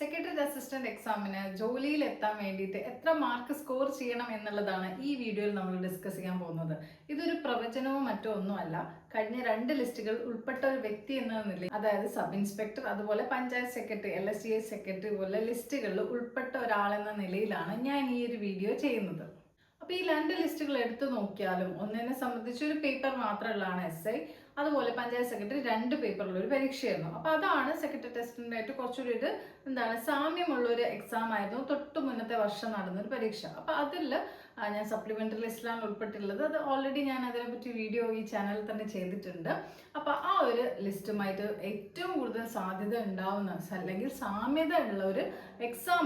Secretary assistant എക്സാമിന് ജോലിയിൽ എത്താൻ വേണ്ടിയിട്ട് എത്ര മാർക്ക് സ്കോർ ചെയ്യണം എന്നുള്ളതാണ് ഈ വീഡിയോയിൽ നമ്മൾ ഡിസ്കസ് ചെയ്യാൻ പോകുന്നത്. ഇതൊരു പ്രവചനവും മറ്റോ ഒന്നുമല്ല. കഴിഞ്ഞ രണ്ട് ലിസ്റ്റുകൾ ഉൾപ്പെട്ട ഒരു വ്യക്തി എന്ന നിലയിൽ അതായത് സബ് ഇൻസ്പെക്ടർ അതുപോലെ panchayat secretary L S D A secretary പോലെ ലിസ്റ്റുകളിൽ ഉൾപ്പെട്ട ഒരാളെന്ന നിലയിലാണ് ഞാൻ ഈ ഒരു വീഡിയോ ചെയ്യുന്നത്. അപ്പോൾ ഈ രണ്ട് ലിസ്റ്റുകൾ എടുത്തു നോക്കിയാലും ഒന്നിനെ സംബന്ധിച്ച് ഒരു പേപ്പർ മാത്രമുള്ളതാണ് എസ് ഐ അതുപോലെ പഞ്ചായത്ത് സെക്രട്ടറി രണ്ട് പേപ്പറുള്ള ഒരു പരീക്ഷയായിരുന്നു. അപ്പോൾ അതാണ് സെക്രട്ടറി ടെസ്റ്റിന്റെ ആയിട്ട് കുറച്ചുകൂടി ഇത് എന്താണ് സാമ്യമുള്ള ഒരു എക്സാം ആയിരുന്നു. തൊട്ട് മുന്നത്തെ വർഷം നടന്ന ഒരു പരീക്ഷ അപ്പോൾ അതിൽ ഞാൻ സപ്ലിമെന്ററി ലിസ്റ്റിലാണ് ഉൾപ്പെട്ടിട്ടുള്ളത്. അത് ഓൾറെഡി ഞാൻ അതിനെപ്പറ്റി വീഡിയോ ഈ ചാനലിൽ തന്നെ ചെയ്തിട്ടുണ്ട്. അപ്പോൾ ഒരു ലിസ്റ്റുമായിട്ട് ഏറ്റവും കൂടുതൽ സാധ്യത ഉണ്ടാവുന്ന അല്ലെങ്കിൽ സാമ്യത ഉള്ള ഒരു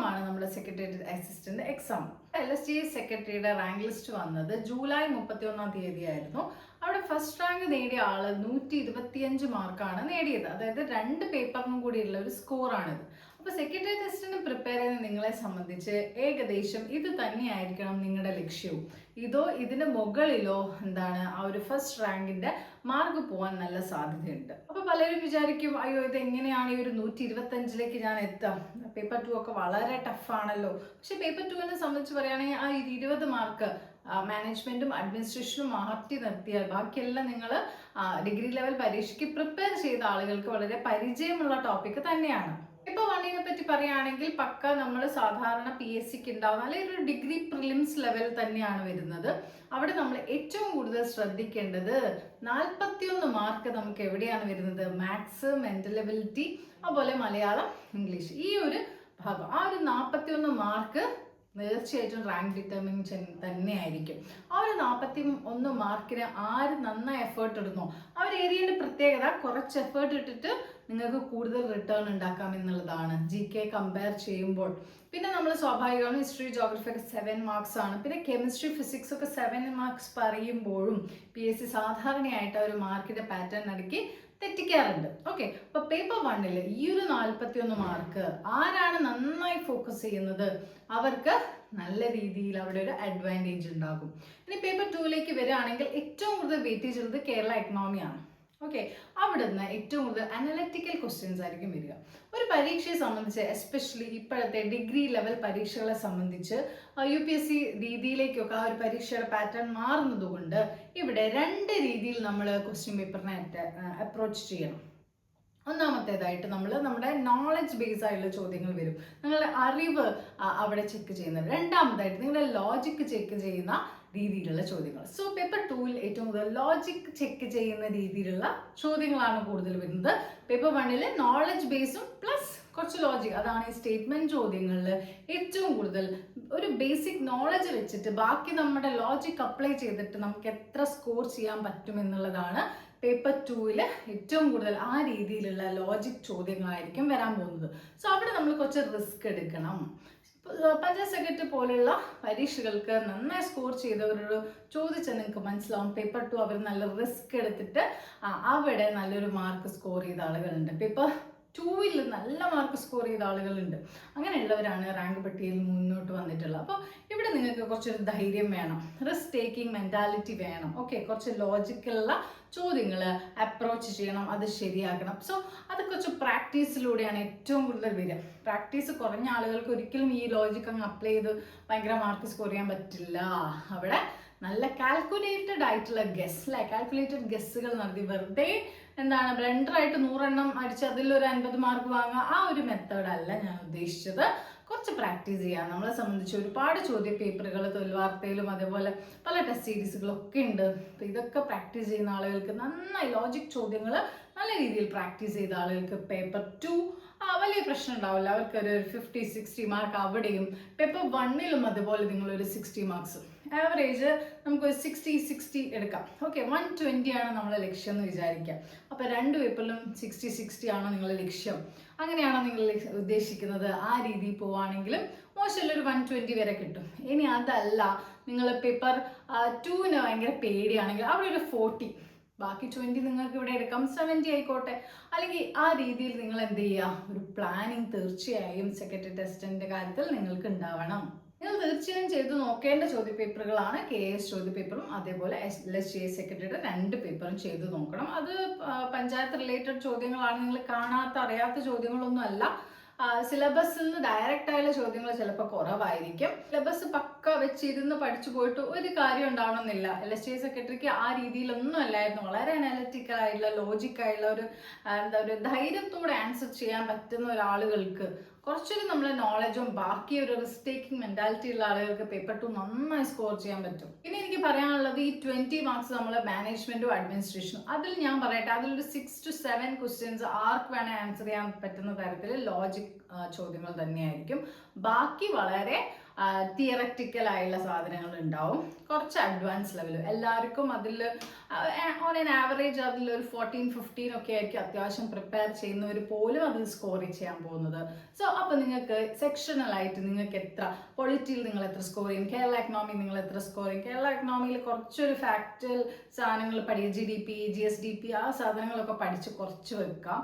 ആണ് നമ്മുടെ secretariat assistant exam L S T സെക്രട്ടറിയുടെ റാങ്ക് ലിസ്റ്റ് വന്നത് ജൂലൈ മുപ്പത്തി ഒന്നാം തീയതി ആയിരുന്നു അവിടെ ഫസ്റ്റ് റാങ്ക് നേടിയ ആൾ നൂറ്റി ഇരുപത്തിയഞ്ച് മാർക്കാണ് നേടിയത്. അതായത് രണ്ട് പേപ്പറിനും കൂടിയുള്ള ഒരു സ്കോറാണിത് അപ്പൊ സെക്രട്ടറി ടെസ്റ്റിന് പ്രിപ്പയർ ചെയ്യുന്ന നിങ്ങളെ സംബന്ധിച്ച് ഏകദേശം ഇത് തന്നെയായിരിക്കണം നിങ്ങളുടെ ലക്ഷ്യവും. ഇതോ ഇതിന് മുകളിലോ എന്താണ് ആ ഒരു ഫസ്റ്റ് റാങ്കിന്റെ മാർക്ക് പോകാൻ നല്ല സാധ്യതയുണ്ട്. അപ്പോൾ പലരും വിചാരിക്കും അയ്യോ ഇത് എങ്ങനെയാണ് ഈ ഒരു നൂറ്റി ഇരുപത്തഞ്ചിലേക്ക് ഞാൻ എത്താം? പേപ്പർ ടു ഒക്കെ വളരെ ടഫാണല്ലോ പക്ഷേ പേപ്പർ ടുവിനെ സംബന്ധിച്ച് പറയുകയാണെങ്കിൽ ആ ഇരുപത് മാർക്ക് മാനേജ്മെന്റും അഡ്മിനിസ്ട്രേഷനും മാറ്റി നിർത്തിയാൽ ബാക്കിയെല്ലാം നിങ്ങൾ ഡിഗ്രി ലെവൽ പരീക്ഷയ്ക്ക് പ്രിപ്പയർ ചെയ്ത ആളുകൾക്ക് വളരെ പരിചയമുള്ള ടോപ്പിക് തന്നെയാണ്. ഇപ്പൊ വണ്ണിനെ പറ്റി പറയുകയാണെങ്കിൽ പക്ക നമ്മൾ സാധാരണ പി എസ് സിക്ക് ഉണ്ടാവുന്ന അല്ലെങ്കിൽ ഒരു ഡിഗ്രി പ്രിലിംസ് ലെവൽ തന്നെയാണ് വരുന്നത്. അവിടെ നമ്മൾ ഏറ്റവും കൂടുതൽ ശ്രദ്ധിക്കേണ്ടത് നാൽപ്പത്തിയൊന്ന് മാർക്ക് നമുക്ക് എവിടെയാണ് വരുന്നത്? മാത്സ് മെന്റൽ എബിലിറ്റി അതുപോലെ മലയാളം ഇംഗ്ലീഷ് ഈ ഒരു ഭാഗം. ആ ഒരു നാൽപ്പത്തിയൊന്ന് മാർക്ക് തീർച്ചയായിട്ടും റാങ്ക് ഡിറ്റർമിനേഷൻ തന്നെയായിരിക്കും. ആ ഒരു നാൽപ്പത്തി ഒന്ന് മാർക്കിന് ആര് നന്നായി എഫേർട്ട് ഇടുന്നോ? ആ ഒരു ഏരിയയുടെ പ്രത്യേകത കുറച്ച് എഫേർട്ട് ഇട്ടിട്ട് നിങ്ങൾക്ക് കൂടുതൽ റിട്ടേൺ ഉണ്ടാക്കാം എന്നുള്ളതാണ്. ജി കെ കമ്പയർ ചെയ്യുമ്പോൾ. പിന്നെ നമ്മൾ സ്വാഭാവികമാണ് ഹിസ്റ്ററി ജോഗ്രഫി ഒക്കെ സെവൻ മാർക്സ് ആണ്. പിന്നെ കെമിസ്ട്രി ഫിസിക്സ് ഒക്കെ സെവൻ മാർക്സ് പറയുമ്പോഴും പി എസ് സി സാധാരണയായിട്ട് ഒരു മാർക്കിന്റെ പാറ്റേൺ അടുക്കി തെറ്റിക്കാറുണ്ട്. ഓക്കെ അപ്പൊ പേപ്പർ വണ്ണിൽ ഈ ഒരു നാൽപ്പത്തി ഒന്ന് മാർക്ക് ആരാണ് നന്നായി ഫോക്കസ് ചെയ്യുന്നത്? അവർക്ക് നല്ല രീതിയിൽ അവിടെ ഒരു അഡ്വാന്റേജ് ഉണ്ടാകും. ഇനി പേപ്പർ ടൂവിലേക്ക് വരികയാണെങ്കിൽ ഏറ്റവും കൂടുതൽ വെയിറ്റേജ് ഉള്ളത് കേരള എക്കണോമിയാണ് ഓക്കെ അവിടെ നിന്ന് ഏറ്റവും കൂടുതൽ അനലറ്റിക്കൽ ക്വസ്റ്റ്യൻസ് ആയിരിക്കും വരിക. ഒരു പരീക്ഷയെ സംബന്ധിച്ച് എസ്പെഷ്യലി ഇപ്പോഴത്തെ ഡിഗ്രി ലെവൽ പരീക്ഷകളെ സംബന്ധിച്ച് യു പി എസ് സി രീതിയിലേക്കൊക്കെ ആ ഒരു പരീക്ഷയുടെ പാറ്റേൺ മാറുന്നതുകൊണ്ട് ഇവിടെ രണ്ട് രീതിയിൽ നമ്മൾ ക്വസ്റ്റ്യൻ പേപ്പറിനെ അപ്രോച്ച് ചെയ്യണം. ഒന്നാമത്തേതായിട്ട് നമ്മൾ നമ്മുടെ നോളജ് ബേസ് ആയിട്ടുള്ള ചോദ്യങ്ങൾ വരും. നിങ്ങളുടെ അറിവ് അവിടെ ചെക്ക് ചെയ്യുന്നത്. രണ്ടാമതായിട്ട് നിങ്ങളുടെ ലോജിക്ക് ചെക്ക് ചെയ്യുന്ന രീതിയിലുള്ള ചോദ്യങ്ങൾ. സോ പേപ്പർ ടൂവിൽ ഏറ്റവും കൂടുതൽ ലോജിക് ചെക്ക് ചെയ്യുന്ന രീതിയിലുള്ള ചോദ്യങ്ങളാണ് കൂടുതൽ വരുന്നത്. പേപ്പർ വണ്ണിൽ നോളജ് ബേസും പ്ലസ് കുറച്ച് ലോജിക് അതാണ് ഈ സ്റ്റേറ്റ്മെന്റ് ചോദ്യങ്ങളിൽ ഏറ്റവും കൂടുതൽ ഒരു ബേസിക് നോളജ് വെച്ചിട്ട് ബാക്കി നമ്മുടെ ലോജിക് അപ്ലൈ ചെയ്തിട്ട് നമുക്ക് എത്ര സ്കോർ ചെയ്യാൻ പറ്റും എന്നുള്ളതാണ് പേപ്പർ ടൂവിൽ ഏറ്റവും കൂടുതൽ ആ രീതിയിലുള്ള ലോജിക് ചോദ്യങ്ങളായിരിക്കും വരാൻ പോകുന്നത്. സോ അവിടെ നമ്മൾ കുറച്ച് റിസ്ക് എടുക്കണം. പഞ്ചായത്ത് സെക്രട്ടറി പോലെയുള്ള പരീക്ഷകൾക്ക് നന്നായി സ്കോർ ചെയ്തവരോട് ചോദിച്ചാൽ നിങ്ങൾക്ക് മനസ്സിലാവും. പേപ്പർ ടു അവർ നല്ല റിസ്ക് എടുത്തിട്ട് അവിടെ നല്ലൊരു മാർക്ക് സ്കോർ ചെയ്ത ആളുകളുണ്ട്. പേപ്പർ ടൂവിൽ നല്ല മാർക്ക് സ്കോർ ചെയ്ത ആളുകളുണ്ട്. അങ്ങനെയുള്ളവരാണ് റാങ്ക് പട്ടികയിൽ മുന്നോട്ട് വന്നിട്ടുള്ളത്. അപ്പോൾ ഇവിടെ നിങ്ങൾക്ക് കുറച്ചൊരു ധൈര്യം വേണം. റിസ്ക് ടേക്കിംഗ് മെന്റാലിറ്റി വേണം. ഓക്കെ കുറച്ച് ലോജിക്കലുള്ള ചോദ്യങ്ങൾ അപ്രോച്ച് ചെയ്യണം. അത് ശരിയാക്കണം. സോ അത് കുറച്ച് പ്രാക്ടീസിലൂടെയാണ് ഏറ്റവും കൂടുതൽ വരിക. പ്രാക്ടീസ് കുറഞ്ഞ ആളുകൾക്ക് ഒരിക്കലും ഈ ലോജിക് അങ്ങ് അപ്ലൈ ചെയ്ത് ഭയങ്കര മാർക്ക് സ്കോർ ചെയ്യാൻ പറ്റില്ല. അവിടെ നല്ല കാൽക്കുലേറ്റഡ് ആയിട്ടുള്ള ഗസ് അല്ലെ കാൽക്കുലേറ്റഡ് ഗസ്സുകൾ നടത്തി. വെറുതെ എന്താണ് ബ്ലണ്ടറായിട്ട് നൂറെണ്ണം അടിച്ച് ഒരു അൻപത് മാർക്ക് വാങ്ങുക ആ ഒരു മെത്തേഡ് അല്ല ഞാൻ ഉദ്ദേശിച്ചത്. കുറച്ച് പ്രാക്ടീസ് ചെയ്യാം. നമ്മളെ സംബന്ധിച്ച് ഒരുപാട് ചോദ്യ പേപ്പറുകൾ തൊഴിൽവാർത്തയിലും അതേപോലെ പല ടെസ്റ്റ് സീരീസുകളൊക്കെ ഉണ്ട്. അപ്പോൾ ഇതൊക്കെ പ്രാക്ടീസ് ചെയ്യുന്ന ആളുകൾക്ക് നന്നായി ലോജിക് ചോദ്യങ്ങൾ നല്ല രീതിയിൽ പ്രാക്ടീസ് ചെയ്ത ആളുകൾക്ക് പേപ്പർ ടു വലിയ പ്രശ്നം ഉണ്ടാവില്ല. അവർക്ക് ഒരു ഫിഫ്റ്റി സിക്സ്റ്റി മാർക്ക് അവിടെയും പേപ്പർ വണ്ണിലും അതുപോലെ നിങ്ങളൊരു സിക്സ്റ്റി മാർക്സ് ആവറേജ് നമുക്കൊരു സിക്സ്റ്റി സിക്സ്റ്റി എടുക്കാം. ഓക്കെ വൺ ട്വന്റി ആണ് നമ്മളെ ലക്ഷ്യം എന്ന് വിചാരിക്കുക അപ്പോൾ രണ്ട് പേപ്പറിലും സിക്സ്റ്റി സിക്സ്റ്റി ആണോ നിങ്ങളുടെ ലക്ഷ്യം? അങ്ങനെയാണോ നിങ്ങൾ ഉദ്ദേശിക്കുന്നത്? ആ രീതിയിൽ പോവുകയാണെങ്കിലും മോശമല്ല ഒരു വൺ ട്വന്റി വരെ കിട്ടും. ഇനി അതല്ല നിങ്ങൾ പേപ്പർ ടൂവിന് ഭയങ്കര പേടിയാണെങ്കിൽ അവിടെ ഒരു ഫോർട്ടി ബാക്കി ട്വന്റി നിങ്ങൾക്ക് ഇവിടെ എടുക്കാം. സെവന്റി ആയിക്കോട്ടെ. അല്ലെങ്കിൽ ആ രീതിയിൽ നിങ്ങൾ എന്ത് ചെയ്യുക? ഒരു പ്ലാനിങ് തീർച്ചയായും സെക്രട്ടറി ടെസ്റ്റിന്റെ കാര്യത്തിൽ നിങ്ങൾക്ക് ഉണ്ടാവണം. നിങ്ങൾ തീർച്ചയായും ചെയ്ത് നോക്കേണ്ട ചോദ്യപേപ്പറുകളാണ് കെ എസ് ചോദ്യപേപ്പറും അതേപോലെ S L S G S സെക്രട്ടറിയുടെ രണ്ട് പേപ്പറും ചെയ്ത് നോക്കണം. അത് പഞ്ചായത്ത് റിലേറ്റഡ് ചോദ്യങ്ങളാണ്. നിങ്ങൾ കാണാത്ത അറിയാത്ത ചോദ്യങ്ങളൊന്നും അല്ല. സിലബസിൽ നിന്ന് ഡയറക്റ്റ് ആയുള്ള ചോദ്യങ്ങൾ ചിലപ്പോൾ കുറവായിരിക്കും. സിലബസ് പക്ക വെച്ചിരുന്ന് പഠിച്ചു പോയിട്ട് ഒരു കാര്യം ഉണ്ടാവണമെന്നില്ല. എൽ എസ് ടി സെക്രട്ടറിക്ക് ആ രീതിയിലൊന്നും അല്ലായിരുന്നു. വളരെ അനാലിറ്റിക്കൽ ആയിട്ടുള്ള ലോജിക്കായുള്ള ഒരു എന്താ ഒരു ധൈര്യത്തോടെ ആൻസർ ചെയ്യാൻ പറ്റുന്ന ഒരാളുകൾക്ക് കുറച്ചൊരു നമ്മളെ നോളജും ബാക്കി ഒരു റിസ്ക് ടേക്കിംഗ് മെന്റാലിറ്റി ഉള്ള ആളുകൾക്ക് പേപ്പർ ടു നന്നായി സ്കോർ ചെയ്യാൻ പറ്റും. പിന്നെ എനിക്ക് പറയാനുള്ളത് ഈ ട്വന്റി മാർക്സ് നമ്മളെ മാനേജ്മെന്റും അഡ്മിനിസ്ട്രേഷനും അതിൽ ഞാൻ പറയട്ടെ അതിലൊരു സിക്സ് ടു സെവൻ ക്വസ്റ്റ്യൻസ് ആർക്ക് വേണേൽ ആൻസർ ചെയ്യാൻ പറ്റുന്ന തരത്തിൽ ലോജിക് ചോദ്യങ്ങൾ തന്നെയായിരിക്കും. ബാക്കി വളരെ തിയറക്റ്റിക്കൽ ആയുള്ള സാധനങ്ങൾ ഉണ്ടാവും കുറച്ച് അഡ്വാൻസ് ലെവൽ എല്ലാവർക്കും അതിൽ ഓൺ എൻ ആവറേജ് അതിൽ ഒരു ഫോർട്ടീൻ ഫിഫ്റ്റീൻ ഒക്കെ ആയിരിക്കും അത്യാവശ്യം പ്രിപ്പയർ ചെയ്യുന്നവർ പോലും അതിൽ സ്കോർ ചെയ്യാൻ പോകുന്നത്. സോ അപ്പോൾ നിങ്ങൾക്ക് സെക്ഷണലായിട്ട് നിങ്ങൾക്ക് എത്ര പൊളിറ്റിയിൽ നിങ്ങൾ എത്ര സ്കോർ ചെയ്യും? കേരള എക്കണോമി നിങ്ങൾ എത്ര സ്കോർ ചെയ്യും? കേരള എക്കണോമിയിൽ കുറച്ചൊരു ഫാക്ടൽ സാധനങ്ങൾ പഠിക്കുക G D P G S D P ആ സാധനങ്ങളൊക്കെ പഠിച്ച് കുറച്ച് വെക്കാം.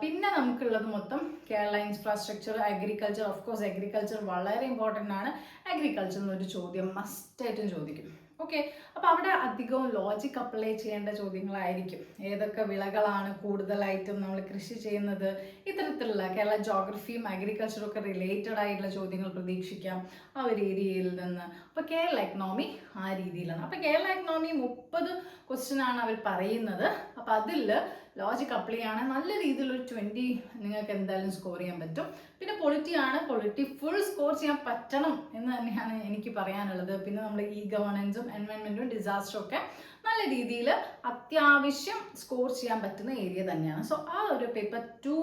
പിന്നെ നമുക്കുള്ളത് മൊത്തം Kerala infrastructure agriculture of course agriculture വളരെ ഇമ്പോർട്ടന്റ് ആണ്. അഗ്രികൾച്ചർ എന്നൊരു ചോദ്യം മസ്റ്റായിട്ടും ചോദിക്കും. ഓക്കെ അപ്പോൾ അവിടെ അധികവും ലോജിക് അപ്ലൈ ചെയ്യേണ്ട ചോദ്യങ്ങളായിരിക്കും. ഏതൊക്കെ വിളകളാണ് കൂടുതലായിട്ടും നമ്മൾ കൃഷി ചെയ്യുന്നത്? ഇത്തരത്തിലുള്ള കേരള ജോഗ്രഫിയും അഗ്രികൾച്ചറും ഒക്കെ റിലേറ്റഡ് ആയിട്ടുള്ള ചോദ്യങ്ങൾ പ്രതീക്ഷിക്കാം ആ ഒരു ഏരിയയിൽ നിന്ന്. അപ്പോൾ കേരള എക്കണോമി ആ രീതിയിലാണ്. അപ്പോൾ കേരള എക്കണോമി മുപ്പത് ക്വസ്റ്റ്യൻ ആണ് അവർ പറയുന്നത്. അപ്പോൾ അതിൽ ലോജിക് അപ്ലൈ ആണ്. നല്ല രീതിയിൽ ഒരു ട്വന്റി നിങ്ങൾക്ക് എന്തായാലും സ്കോർ ചെയ്യാൻ പറ്റും. പിന്നെ പൊളിറ്റി ആണ്. പൊളിറ്റി ഫുൾ സ്കോർ ചെയ്യാൻ പറ്റണം എന്ന് തന്നെയാണ് എനിക്ക് പറയാനുള്ളത്. പിന്നെ നമ്മൾ ഈ ഗവർണൻസും എൻവയോൺമെന്റും ഡിസാസ്റ്ററും ഒക്കെ നല്ല രീതിയിൽ അത്യാവശ്യം സ്കോർ ചെയ്യാൻ പറ്റുന്ന ഏരിയ തന്നെയാണ്. സോ ആ ഒരു പേപ്പർ ടു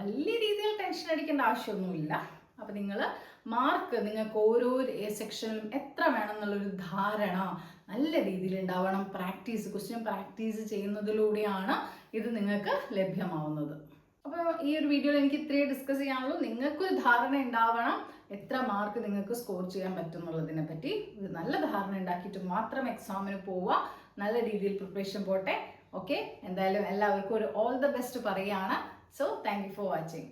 വലിയ രീതിയിൽ ടെൻഷൻ അടിക്കേണ്ട ആവശ്യമൊന്നുമില്ല. അപ്പം നിങ്ങൾ മാർക്ക് നിങ്ങൾക്ക് ഓരോ സെക്ഷനിലും എത്ര വേണം എന്നുള്ളൊരു ധാരണ നല്ല രീതിയിൽ ഉണ്ടാവണം. പ്രാക്ടീസ് ക്വസ്റ്റ്യൻ പ്രാക്ടീസ് ചെയ്യുന്നതിലൂടെയാണ് ഇത് നിങ്ങൾക്ക് ലഭ്യമാവുന്നത്. അപ്പോൾ ഈ ഒരു വീഡിയോയിൽ എനിക്ക് ഇത്രയേ ഡിസ്കസ് ചെയ്യാനുള്ളൂ. നിങ്ങൾക്കൊരു ധാരണ ഉണ്ടാവണം എത്ര മാർക്ക് നിങ്ങൾക്ക് സ്കോർ ചെയ്യാൻ പറ്റും എന്നുള്ളതിനെ പറ്റി. ഒരു നല്ല ധാരണ ഉണ്ടാക്കിയിട്ട് മാത്രം എക്സാമിന് പോവുക. നല്ല രീതിയിൽ പ്രിപ്പറേഷൻ പോട്ടെ. ഓക്കെ എന്തായാലും എല്ലാവർക്കും ഒരു ഓൾ ദ ബെസ്റ്റ് പറയുകയാണ്. So thank you for watching